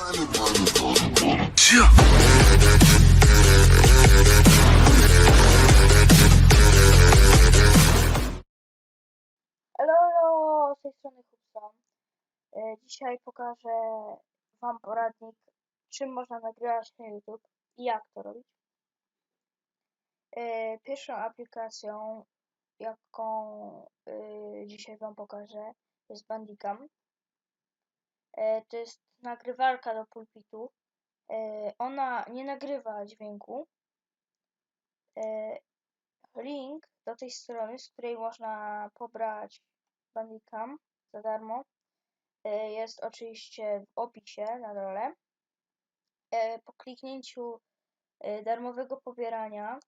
Hello, hello, z tej strony. E, Dzisiaj pokażę Wam poradnik, czym można nagrywać na YouTube i jak to robić. E, Pierwszą aplikacją, jaką e, dzisiaj Wam pokażę, jest Bandicam. E, To jest nagrywarka do pulpitu. E, Ona nie nagrywa dźwięku. E, Link do tej strony, z której można pobrać Bandicam za darmo, jest oczywiście w opisie na dole. Po kliknięciu darmowego pobierania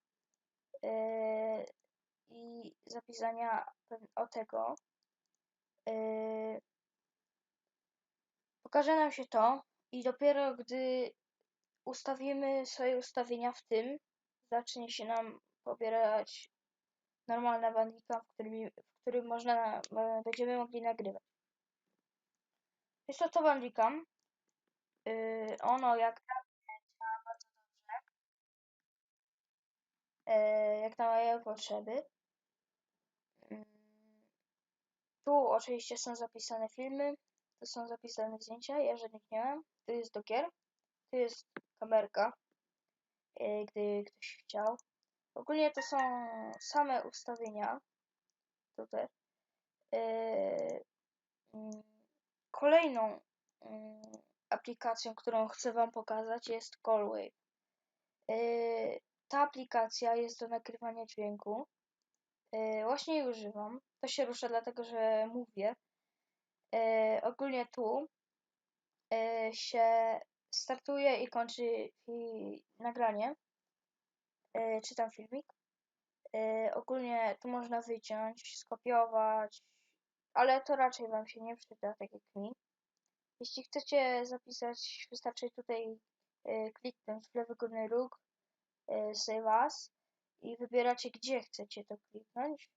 i zapisania o tego pokaże nam się to i dopiero gdy ustawimy swoje ustawienia w tym, zacznie się nam pobierać normalna bandika, w którym, w którym można, e, będziemy mogli nagrywać. Jest to to bandicam. Yy, ono jak działa bardzo dobrze. Yy, jak na moje potrzeby. Yy, tu oczywiście są zapisane filmy, są zapisane zdjęcia, ja żadnych nie mam. Tu jest do gier, tu jest kamerka, yy, gdy ktoś chciał. Ogólnie to są same ustawienia. Tutaj. Yy, mm, kolejną mm, aplikacją, którą chcę Wam pokazać jest Callwave. Ta aplikacja jest do nagrywania dźwięku. Yy, właśnie jej używam. To się rusza dlatego, że mówię. Yy, ogólnie tu yy, się startuje i kończy fi- nagranie. Yy, czy tam filmik. Ogólnie tu można wyciąć, skopiować, ale to raczej Wam się nie przyda, tak jak mi. Jeśli chcecie zapisać, wystarczy tutaj kliknąć w lewy górny róg Save As i wybieracie, gdzie chcecie to kliknąć.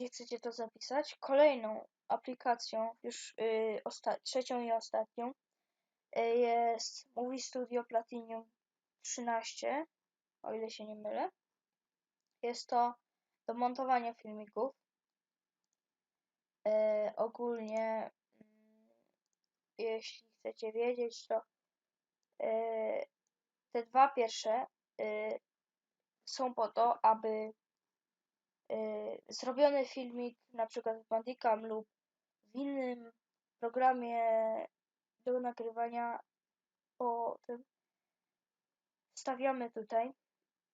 Y, Gdzie chcecie to zapisać. Kolejną aplikacją, już y, trzecią i ostatnią, y, jest Movie Studio Platinum 13, o ile się nie mylę. Jest to do montowania filmików. E, ogólnie, mm, jeśli chcecie wiedzieć, to e, te dwa pierwsze e, są po to, aby zrobiony filmik, na przykład w Bandicam lub w innym programie do nagrywania, po tym wstawiamy tutaj.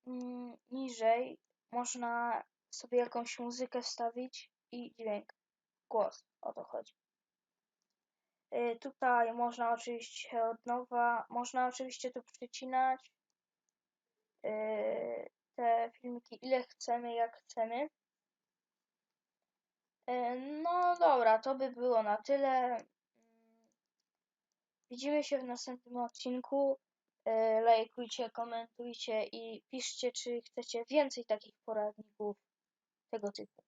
Mm, Niżej można sobie jakąś muzykę wstawić i dźwięk, głos, o to chodzi. Y, Tutaj można oczywiście od nowa, można oczywiście tu przycinać y, filmiki ile chcemy, jak chcemy. Y, No dobra, to by było na tyle. Widzimy się w następnym odcinku. Y, Lajkujcie, komentujcie i piszcie, czy chcecie więcej takich poradników tego typu.